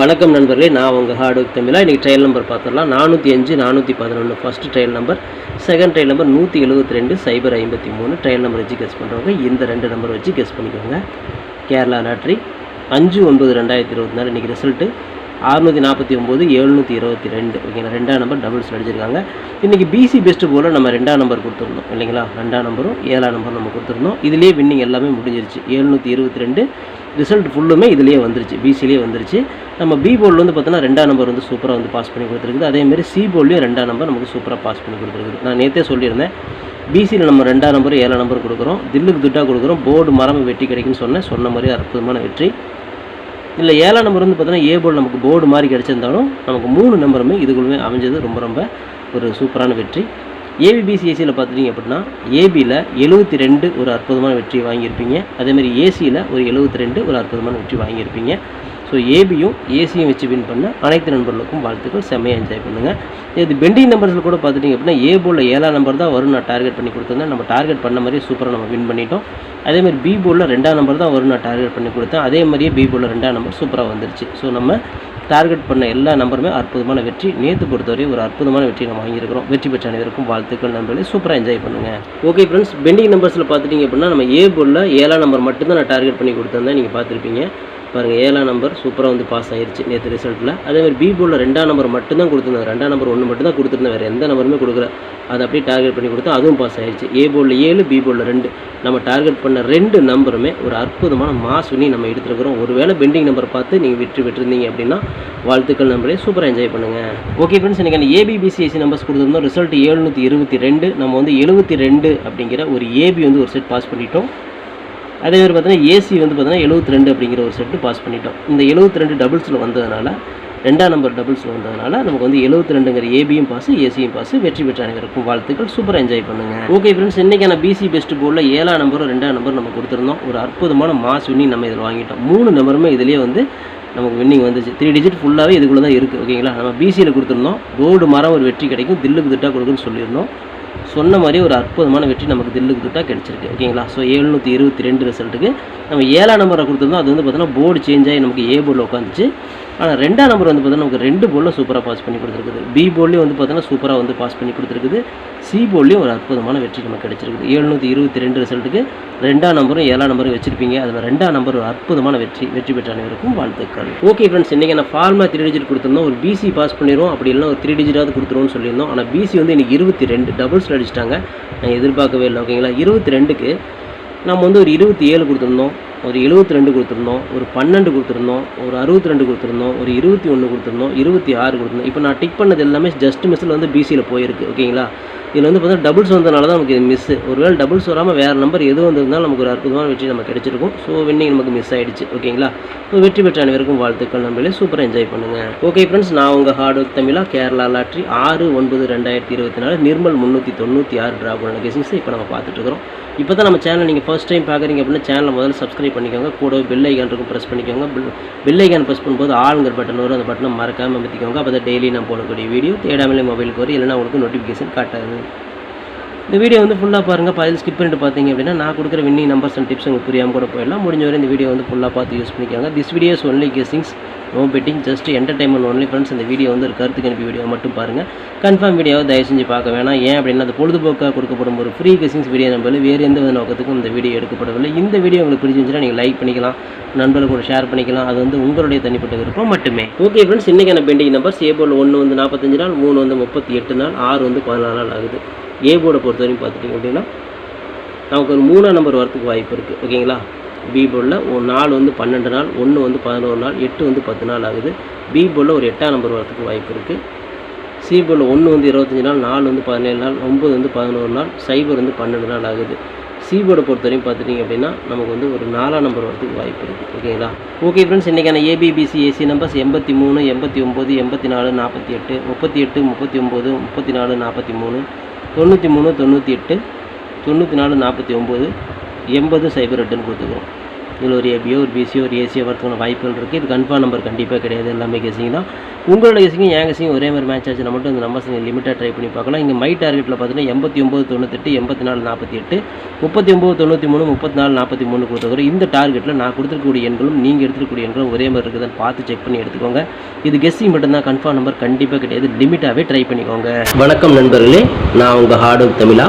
வணக்கம் நண்பர்களே நான் உங்கள் ஹார்ட் ஒர்க் தமிழா. இன்றைக்கி ட்ரையல் நம்பர் பார்த்துடலாம். நானூற்றி அஞ்சு நானூற்றி பதினொன்று first trial number second trial number நூற்றி எழுபத்தி ரெண்டு சைபர் ஐம்பத்தி மூணு. ட்ரையல் நம்பர் வச்சு கெஸ் பண்ணுறவங்க இந்த ரெண்டு நம்பர் வச்சு கெஸ் பண்ணிக்கோங்க. கேரளா லாட்ரி அஞ்சு ஒன்பது ரெண்டாயிரத்தி இருபத்தி நாலு இன்றைக்கி ரிசல்ட்டு அறுநூற்றி நாற்பத்தி ஒம்பது எழுநூற்றி இருபத்தி ரெண்டு. ஓகேங்களா ரெண்டாம் நம்பர் டபுள்ஸ் அடிச்சிருக்காங்க. இன்றைக்கி பிசி பெஸ்ட்டு போல் நம்ம ரெண்டாம் நம்பர் கொடுத்துருந்தோம். இல்லைங்களா? ரெண்டாம் நம்பரும் ஏழாம் நம்பர் நம்ம கொடுத்துருந்தோம். இதுலேயே வின்னிங் எல்லாமே முடிஞ்சிருச்சு. எழுநூற்றி இருபத்தி ரெண்டு. ரிசல்ட் ஃபுல்லுமே இதுலேயே வந்துருச்சு. பிசிலேயே வந்துருச்சு. நம்ம பி போர்டில் வந்து பார்த்தோன்னா ரெண்டாம் நம்பர் வந்து சூப்பராக வந்து பாஸ் பண்ணி கொடுத்துருக்குது. அதேமாதிரி சி போர்ட்லேயும் ரெண்டாம் நம்பர் நமக்கு சூப்பராக பாஸ் பண்ணி கொடுத்துருக்குது. நான் நேற்றே சொல்லியிருந்தேன். பிசியில் நம்ம ரெண்டாம் நம்பர் ஏழாம் நம்பர் கொடுக்குறோம். தில்லுக்கு துட்டாக கொடுக்குறோம். போர்டு மரம் வெட்டி கிடைக்குன்னு சொன்னேன். சொன்ன மாதிரி அற்புதமான வெற்றி. இல்லை ஏழாம் நம்பர் வந்து பார்த்தோன்னா ஏ போர்டு நமக்கு போர்டு மாதிரி கிடச்சிருந்தாலும் நமக்கு மூணு நம்பருமே இதுக்குள்ளே அமைஞ்சது ரொம்ப ரொம்ப ஒரு சூப்பரான வெற்றி. ஏபிபிசிஎஸ்சியில் பார்த்துட்டிங்க அப்படின்னா ஏபியில் எழுபத்தி ரெண்டு ஒரு அற்புதமான வெற்றி வாங்கியிருப்பீங்க. அதேமாதிரி ஏசியில் ஒரு எழுபத்தி ரெண்டு ஒரு அற்புதமான வெற்றி வாங்கியிருப்பீங்க. ஸோ ஏபியும் ஏசியும் வச்சு வின் பண்ண அனைத்து நண்பர்களுக்கும் வாழ்த்துக்கள். செம்மையாக என்ஜாய் பண்ணுங்கள் இது பெண்டிங் நம்பர்ஸில் கூட பார்த்துட்டிங்க அப்படின்னா ஏ போலில் ஏழாம் நம்பர் தான் வரும் நான் டார்கெட் பண்ணி கொடுத்துருந்தேன். நம்ம டார்கெட் பண்ண மாதிரியே சூப்பராக நம்ம வின் பண்ணிட்டோம். அதேமாதிரி பி போலில் ரெண்டாம் நம்பர் தான் வரும் நான் டார்கெட் பண்ணி கொடுத்தேன். அதே மாதிரியே பி போலில் ரெண்டாம் நம்பர் சூப்பராக வந்துருச்சு. ஸோ நம்ம டார்கெட் பண்ண எல்லா நம்பருமே அற்புதமான வெற்றி. நேற்று பொறுத்தவரை ஒரு அற்புதமான வெற்றி நம்ம வாங்கியிருக்கிறோம். வெற்றி பெற்ற அனைவருக்கும் வாழ்த்துக்கள் நண்பர்களே. சூப்பராக என்ஜாய் பண்ணுங்கள் ஓகே ஃப்ரெண்ட்ஸ் பெண்டிங் நம்பர்ஸில் பார்த்துட்டிங்க அப்படின்னா நம்ம ஏ போலில் ஏழாம் நம்பர் மட்டும்தான் நான் டார்கெட் பண்ணி கொடுத்துருந்தேன். நீங்கள் பார்த்துருப்பீங்க. பாருங்கள் ஏழாம் நம்பர் சூப்பராக வந்து பாஸ் ஆயிருச்சு நேற்று ரிசல்ட்டில் அதேமாதிரி பி போர்டில் ரெண்டாம் நம்பர் மட்டும்தான் கொடுத்துருந்தேன் ரெண்டாம் நம்பர் ஒன்று மட்டும் தான் கொடுத்துருந்தேன். வேறு எந்த நம்பருமே கொடுக்கல. அதை அப்படியே டார்கெட் பண்ணி கொடுத்தா அதுவும் பாஸ் ஆயிருச்சு. ஏ போர்டில் ஏழு பி போர்டில் ரெண்டு. நம்ம டார்கெட் பண்ண ரெண்டு நம்பருமே ஒரு அற்புதமான மாஸ் வினி நம்ம எடுத்துருக்கிறோம். ஒருவேளை பெண்டிங் நம்பர் பார்த்து நீங்கள் வெற்றி பெற்றிருந்தீங்க அப்படின்னா வாழ்த்துக்கள் நம்பரே சூப்பராக என்ஜாய் பண்ணுங்கள் ஓகே ஃப்ரெண்ட்ஸ் எனக்கு அந்த ஏபிபிசிஎஸ்சி நம்பர்ஸ் கொடுத்துருந்தோம். ரிசல்ட் ஏழுநூற்றி இருபத்தி ரெண்டு. நம்ம வந்து எழுபத்தி ரெண்டு அப்படிங்கிற ஒரு ஏபி வந்து ஒரு செட் பாஸ் பண்ணிட்டோம். அதே மாதிரி பார்த்தீங்கன்னா ஏசி வந்து பார்த்தீங்கன்னா எழுபத்தி ரெண்டு அப்படிங்கிற ஒரு செட்டு பாஸ் பண்ணிட்டோம். இந்த எழுபத்தி ரெண்டு டபுள்ஸில் வந்ததுனால ரெண்டாம் நம்பர் டபுள்ஸில் வந்ததுனால நமக்கு வந்து எழுபத்தி ரெண்டுங்கிற ஏபியும் பாஸ் ஏசியும் பாஸ் வெற்றி பெற்ற அனைவருக்கும் வாழ்த்துக்கள். சூப்பராக என்ஜாய் பண்ணுங்க. ஓகே ஃப்ரெண்ட்ஸ் இன்றைக்கான பிசி பெஸ்ட் போர்டில் ஏழாம் நம்பரும் ரெண்டாம் நம்பர் நம்ம கொடுத்துருந்தோம். ஒரு அற்புதமான மாஸ் வின்னிங் நம்ம இதில் வாங்கிட்டோம். மூணு நம்பருமே இதுலேயே வந்து நமக்கு வின்னிங் வந்துச்சு. த்ரீ டிஜிட் ஃபுல்லாகவே இதுக்குள்ளே தான் இருக்குது ஓகேங்களா நம்ம பிசியில் கொடுத்துருந்தோம். ரோடு மரம் ஒரு வெற்றி கிடைக்கும். தில்லுக்கு திட்டாக கொடுக்குன்னு சொல்லியிருந்தோம். சொன்ன மாதிரி ஒரு அற்புதமான வெற்றி நமக்கு தில்லுக்கு துட்டா கிடச்சிருக்கு. ஓகேங்களா ஸோ எழுநூற்றி இருபத்தி ரெண்டு ரிசல்ட்டுக்கு நம்ம ஏழாம் நம்பரை கொடுத்துருந்தோம். அது வந்து பார்த்தோன்னா போர்டு சேஞ்ச் ஆகி நமக்கு ஏ போர்டில் உட்காந்துச்சு. ஆனால் ரெண்டாம் நம்பர் வந்து பார்த்தீங்கன்னா நமக்கு ரெண்டு போர்டில் சூப்பராக பாஸ் பண்ணி கொடுத்துருக்குது. பி போர்ட்லேயும் வந்து பார்த்தோன்னா சூப்பராக வந்து பாஸ் பண்ணி கொடுத்துருக்குது. சி போல்லையும் ஒரு அற்புதமான வெற்றி நமக்கு கிடச்சிருக்குது. ஏழ்நூற்றி இருபத்தி ரெண்டு ரிசல்ட்டுக்கு ரெண்டாம் நம்பரும் ஏழாம் நம்பரும் வச்சிருப்பீங்க. அதில் ரெண்டாம் நம்பர் ஒரு அற்புதமான வெற்றி வெற்றி பெற்ற அனைவருக்கும் வாழ்த்துக்கள். ஓகே ஃப்ரெண்ட்ஸ் இன்றைக்கி நான் ஃபார்மா த்ரீ டிஜிட் கொடுத்துருந்தோம். ஒரு பிசி பாஸ் பண்ணிடுவோம். அப்படி இல்லைனா ஒரு த்ரீ டிஜிட்டாவது கொடுத்துருவோம்னு சொல்லியிருந்தோம். ஆனால் பிசி வந்து இன்றைக்கி இருபத்தி ரெண்டு டபுள்ஸ் அடிச்சிட்டாங்க. நான் எதிர்பார்க்கவே இல்லை ஓகேங்களா இருபத்தி ரெண்டுக்கு நம்ம வந்து ஒரு இருபத்தி ஏழு கொடுத்துருந்தோம் ஒரு எழுபத்தி ரெண்டு கொடுத்துருந்தோம் ஒரு பன்னெண்டு கொடுத்துருந்தோம் ஒரு அறுபத்தி ரெண்டு கொடுத்துருந்தோம் ஒரு இருபத்தி ஒன்று கொடுத்துருந்தோம் இருபத்தி ஆறு கொடுத்துருந்தோம். இப்போ நான் டிக் பண்ணது எல்லாமே ஜஸ்ட் மிஸ்ஸில் வந்து பிசியில் போயிருக்கு ஓகேங்களா இதில் வந்து பார்த்தீங்கன்னா டபுள்ஸ் வந்ததுனால தான் நமக்கு இது மிஸ் ஒருவேளை டபுள்ஸ் வராமல் வேறு நம்பர் எது வந்திருந்தாலும் நமக்கு ஒரு அற்புதமான வெற்றி நமக்கு கிடைச்சிருக்கும். ஸோ வின்னிங் நமக்கு மிஸ் ஆகிடுச்சு ஓகேங்களா ஸோ வெற்றி பெற்ற அனைவருக்கும் வாழ்த்துக்கள் நம்மளே சூப்பராக என்ஜாய் பண்ணுங்கள் ஓகே ஃப்ரெண்ட்ஸ் நான் உங்கள் ஹார்ட் ஒர்க் தமிழா கேரளா லாட்ரி ஆறு ஒன்பது ரெண்டாயிரத்தி இருபத்தி நாலு நிர்மல் முந்நூற்றி தொண்ணூற்றி ஆறு ட்ராப் பண்ண கெசிங்ஸை இப்போ நம்ம பார்த்துட்ருக்குறோம் இப்போ தான் நம்ம சேனல் நீங்கள் ஃபஸ்ட் டைம் பார்க்குறீங்க அப்படின்னா சேனலை முதல்ல சப்ஸ்கிரைப் பண்ணிக்கோங்க. கூட பெல் ஐக்கான் இருக்கும் ப்ரெஸ் பண்ணிக்கோங்க. பெல் ஐக்கான் ப்ரெஸ் பண்ணும்போது ஆளுங்கிற பட்டன் வரும். அந்த பட்டனை மறக்காமல் பற்றிக்கோங்க அப்போ தான் டெய்லி நான் போடக்கூடிய வீடியோ தேடாமலே மொபைலுக்கு வரும். இல்லைனா உங்களுக்கு நோட்டிஃபிகேஷன் காட்டாது. இந்த வீடியோ வந்து ஃபுல்லாக பாருங்கள் பதில் ஸ்கிப் பண்ணிட்டு பார்த்தீங்க அப்படின்னா நான் கொடுக்குற வின்னிங் நம்பர்ஸ் அண்ட் டிப்ஸ் உங்களுக்கு புரியாமல் கூட போயிடலாம். முடிஞ்ச வரை இந்த வீடியோ வந்து ஃபுல்லாக பார்த்து யூஸ் பண்ணிக்கோங்க. This videos only guessings no betting just entertainment only friends இந்த வீடியோ வந்து ஒரு கருத்துக்கு அனுப்பி வீடியோ மட்டும் பாருங்கள் கன்ஃபார்ம் வீடியோவை தயவு செஞ்சு பார்க்க வேணாம். ஏன் அப்படின்னா அது பொழுதுபோக்காக கொடுக்கப்படும் ஒரு ஃப்ரீ கெஸிங்ஸ் வீடியோ நம்பர் வேறு எந்த வித நோக்கத்துக்கும் இந்த வீடியோ எடுக்கப்படவில்லை. இந்த வீடியோ உங்களுக்கு பிடிச்சிருந்துச்சுன்னா நீங்கள் லைக் பண்ணிக்கலாம். நண்பர்கள் கூட ஷேர் பண்ணிக்கலாம். அது வந்து உங்களுடைய தனிப்பட்ட விருப்பம் மட்டுமே. ஓகே ஃப்ரெண்ட்ஸ் இன்றைக்கான பெண்டிங் நம்பர்ஸ் ஏ போர்டில் ஒன்று வந்து நாற்பத்தஞ்சு நாள் மூணு வந்து முப்பத்தி எட்டு நாள் ஆறு வந்து பதினாலு நாள் ஆகுது. ஏ போர்டை பொறுத்த வரைக்கும் பார்த்துட்டிங்க அப்படின்னா நமக்கு ஒரு மூணாம் நம்பர் வரத்துக்கு வாய்ப்பு இருக்குது ஓகேங்களா பி போலில் ஒரு நாலு வந்து பன்னெண்டு நாள் ஒன்று வந்து பதினோரு நாள் எட்டு வந்து பத்து நாள் ஆகுது. பி போலில் ஒரு எட்டாம் நம்பர் வரத்துக்கு வாய்ப்பு இருக்குது சி போலில் ஒன்று வந்து இருபத்தஞ்சி நாள் நாலு வந்து பதினேழு நாள் ஒம்பது வந்து பதினோரு நாள் சைபர் வந்து பன்னெண்டு நாள் ஆகுது. சி பொறுத்தவரையும் பார்த்துட்டிங்க அப்படின்னா நமக்கு வந்து ஒரு நாலாம் நம்பர் வரதுக்கு வாய்ப்பு இருக்குது ஓகேங்களா ஓகே ஃப்ரெண்ட்ஸ் இன்றைக்கான ஏபிபிசி ஏசி நம்பர்ஸ் எண்பத்தி மூணு எண்பத்தி ஒம்பது எண்பத்தி நாலு நாற்பத்தி எட்டு முப்பத்தி எட்டு முப்பத்தி ஒம்பது முப்பத்தி நாலு நாற்பத்தி மூணு தொண்ணூற்றி மூணு தொண்ணூற்றி எட்டு தொண்ணூற்றி நாலு நாற்பத்தி ஒம்பது எண்பது சைபர் எட்டுன்னு கொடுத்துக்கிறோம் இதில் ஒரு ஏபியோ ஒரு பிசியோ ஒரு ஏசியோ வரதுக்கான வாய்ப்புகள் இருக்குது இது கன்ஃபார்ம் நம்பர் கண்டிப்பாக கிடையாது எல்லாமே கேசிங் தான். உங்களோட கேசிங்கும் என் கேசிங்கும் ஒரே மாதிரி மேட்ச் ஆச்சுன்னா மட்டும் இந்த நம்பர்ஸ் நீங்கள் லிமிட்டாக ட்ரை பண்ணி பார்க்கலாம். இங்கே மை டார்கெட்டில் பார்த்தீங்கன்னா எண்பத்தி ஒம்பது தொண்ணூத்தெட்டு எண்பத்தி நாலு நாற்பத்தி எட்டு முப்பத்தி ஒம்பது தொண்ணூற்றி மூணு முப்பத்தி நாலு நாற்பத்தி மூணு கொடுத்துக்கிறோம் இந்த டார்கெட்டில் நான் கொடுத்துருக்கக்கூடிய எண்களும் நீங்கள் எடுத்துக்கூடிய எண்களும் ஒரே மாதிரி இருக்குதுன்னு பார்த்து செக் பண்ணி எடுத்துக்கோங்க. இது கெஸ்ஸிங் மட்டும்தான் கன்ஃபார்ம் நம்பர் கண்டிப்பாக கிடையாது. லிமிட்டாகவே ட்ரை பண்ணிக்கோங்க. வணக்கம் நண்பர்களே நான் உங்கள் ஹார்டு தமிழா.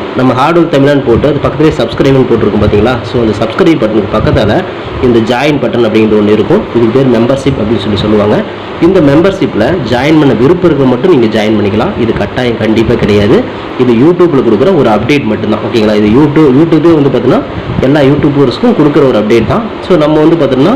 நம்ம ஹார்ட் ஒர்க் தமிழான்னு போட்டு அது பக்கத்துலேயே சப்ஸ்கிரைப்னு போட்டிருக்கும் பார்த்தீங்களா ஸோ அந்த சப்ஸ்கிரைப் பட்டனுக்கு பக்கத்தில் இந்த ஜாயின் பட்டன் அப்படிங்கிற ஒன்று இருக்கும். இதுக்கு பேர் மெம்பர்ஷிப் அப்படின்னு சொல்லி சொல்லுவாங்க. இந்த மெம்பர்ஷிப்பில் ஜாயின் பண்ண விருப்பம் இருக்க மட்டும் நீங்கள் ஜாயின் பண்ணிக்கலாம். இது கட்டாயம் கண்டிப்பாக கிடையாது. இது யூடியூப்பில் கொடுக்குற ஒரு அப்டேட் மட்டும்தான். ஓகேங்களா இது யூடியூப் யூடியூபே வந்து பார்த்தீங்கன்னா எல்லா யூடியூபர்ஸ்க்கும் கொடுக்குற ஒரு அப்டேட் தான். ஸோ நம்ம வந்து பார்த்தீங்கன்னா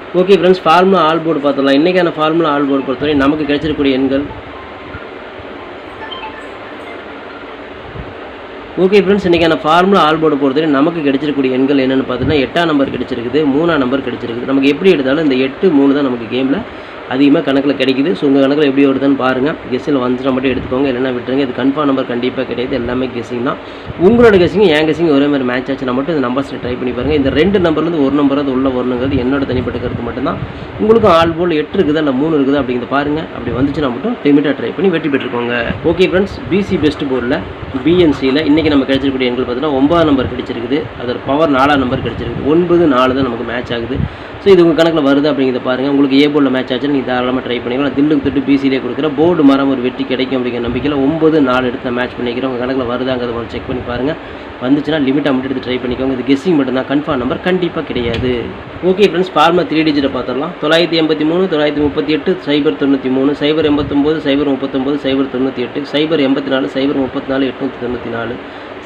Okay friends formula all board பார்த்துடலாம். இன்றைக்கான ஃபார்முலா ஆல் போர்டு பொறுத்தவரை நமக்கு கிடைச்சிருக்கூடிய எண்கள். ஓகே ஃப்ரெண்ட்ஸ் இன்றைக்கான ஃபார்முலா ஆல் போர்டு பொறுத்தவரை நமக்கு கிடைச்சிருக்கூடிய எண்கள் என்னென்னு பார்த்தீங்கன்னா எட்டாம் நம்பர் கிடைச்சிருக்குது மூணாம் நம்பர் கிடைச்சிருக்குது. நமக்கு எப்படி எடுத்தாலும் இந்த எட்டு மூணு தான் நமக்கு கேமில் அதிகமாக கணக்கில் கிடைக்குது. ஸோ உங்கள் கணக்கில் எப்படி வருதுன்னு பாருங்கள் கெஸ்ஸில் வந்துச்சுனா மட்டும் எடுத்துக்கோங்க. இல்லைன்னா விட்டுருங்க. இது கன்ஃபார்ம் நம்பர் கண்டிப்பாக கிடையாது. எல்லாமே கெஸ்ஸிங் தான். உங்களோட கெஸ்ஸிங் என் கெஸ்ஸிங் ஒரே மாதிரி மேட்ச் ஆச்சுன்னா மட்டும் இந்த நம்பர்ஸில் ட்ரை பண்ணி பாருங்கள் இந்த ரெண்டு நம்பர்லேருந்து ஒரு நம்பர் அது உள்ள வரணுங்கிறது என்னோட தனிப்பட்ட கருத்து மட்டும்தான். உங்களுக்கும் ஆல் போல் எட்டு இருக்குது? இல்லை மூணு இருக்குது? அப்படிங்கிறத பாருங்கள் அப்படி வந்துச்சுன்னா மட்டும் லிமிட்டாக ட்ரை பண்ணி வெற்றி பெற்றுக்கோங்க. ஓகே ஃப்ரெண்ட்ஸ் பிசி பெஸ்ட் போர்டில் பிஎன்சியில் இன்றைக்கி நம்ம கிடைச்சிருக்கக்கூடிய எண்கள் பார்த்தீங்கன்னா ஒன்பதாம் நம்பர் கிடைச்சிருக்குது. அதோட பவர் நாலாம் நம்பர் கிடைச்சிருக்குது. ஒன்பது நாலு தான் நமக்கு மேட்ச் ஆகுது. ஸோ இது உங்கள் கணக்கில் வருது அப்படிங்கிறத பாருங்கள் உங்களுக்கு ஏ போர்டில் மேட்ச் ஆச்சு நீங்கள் தாராளமாக ட்ரை பண்ணிக்கலாம். தில்லுக்கு தொட்டு பிசிலே கொடுக்குற போர்டு மரம் ஒரு வெற்றி கிடைக்கும் அப்படிங்கிற நம்பிக்கையில் ஒம்பது நாலு எடுத்து மேட்ச் பண்ணிக்கிறேன் உங்கள் கணக்கில் வருதாங்கிறத கொஞ்சம் செக் பண்ணி பாருங்கள் வந்துச்சுன்னா லிமிட்டாக மட்டும் எடுத்து ட்ரை பண்ணிக்கோங்க. இது கெஸ்ஸிங் மட்டும்தான். கன்ஃபார்ம் நம்பர் கண்டிப்பாக கிடையாது. ஓகே ஃப்ரெண்ட்ஸ் ஃபார்மா த்ரீ டிஜிட்டை பார்த்துடலாம். தொள்ளாயிரத்தி எண்பத்தி மூணு தொள்ளாயிரத்தி முப்பத்தி எட்டு சைபர் தொண்ணூற்றி மூணு சைபர் எண்பத்தொம்போது சைபர் முப்பத்தொம்போது சைபர் தொண்ணூற்றி எட்டு சைபர் எண்பத்தி நாலு சைபர் முப்பத்தி நாலு எட்நூற்றி தொண்ணூற்றி நாலு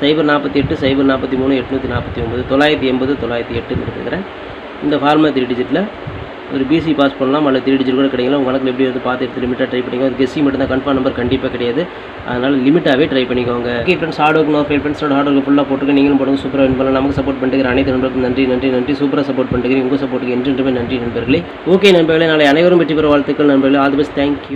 சைபர் நாற்பத்தி எட்டு சைபர் நாற்பத்தி மூணு எட்நூற்றி நாற்பத்தி ஒம்பது தொள்ளாயிரத்தி எண்பது தொள்ளாயிரத்தி எட்டுன்னு எடுத்துக்கிறேன் இந்த ஃபார்மா த்ரீ டிஜிட்டில் ஒரு பிசி பாஸ் பண்ணலாம் அல்லது த்ரீ டிஜிட் கூட கிடைக்கலாம். உங்கள் கணக்கில் எப்படி வந்து பார்த்து எடுத்து லிமிட்டாக ட்ரை பண்ணிக்கோங்க. அது கெஸ்ஸி மட்டும் தான் கன்ஃபார்ம் நம்பர் கண்டிப்பாக கிடையாது. அதனால் லிமிட்டாகவே ட்ரை பண்ணிக்கோங்க. Okay friends hard work no ஃப்ரெண்ட்ஸோட ஹார்ட் ஒர்க் ஃபுல்லாக போட்டுக்க நீங்களும் போடுங்க. சூப்பராக வின் பண்ணலாம். நமக்கு சப்போர்ட் பண்ணுற அனைத்து நண்பர்களுக்கும் நன்றி நன்றி நன்றி. சூப்பராக சப்போர்ட் பண்ணுறீங்க உங்கள் சப்போர்ட்டுக்கு என்றென்றுமே நன்றி நண்பர்களே. ஓகே நண்பர்களே. நாளை அனைவரும் வெற்றி பெற வாழ்த்துக்கள் நண்பர்களே. All the best thank you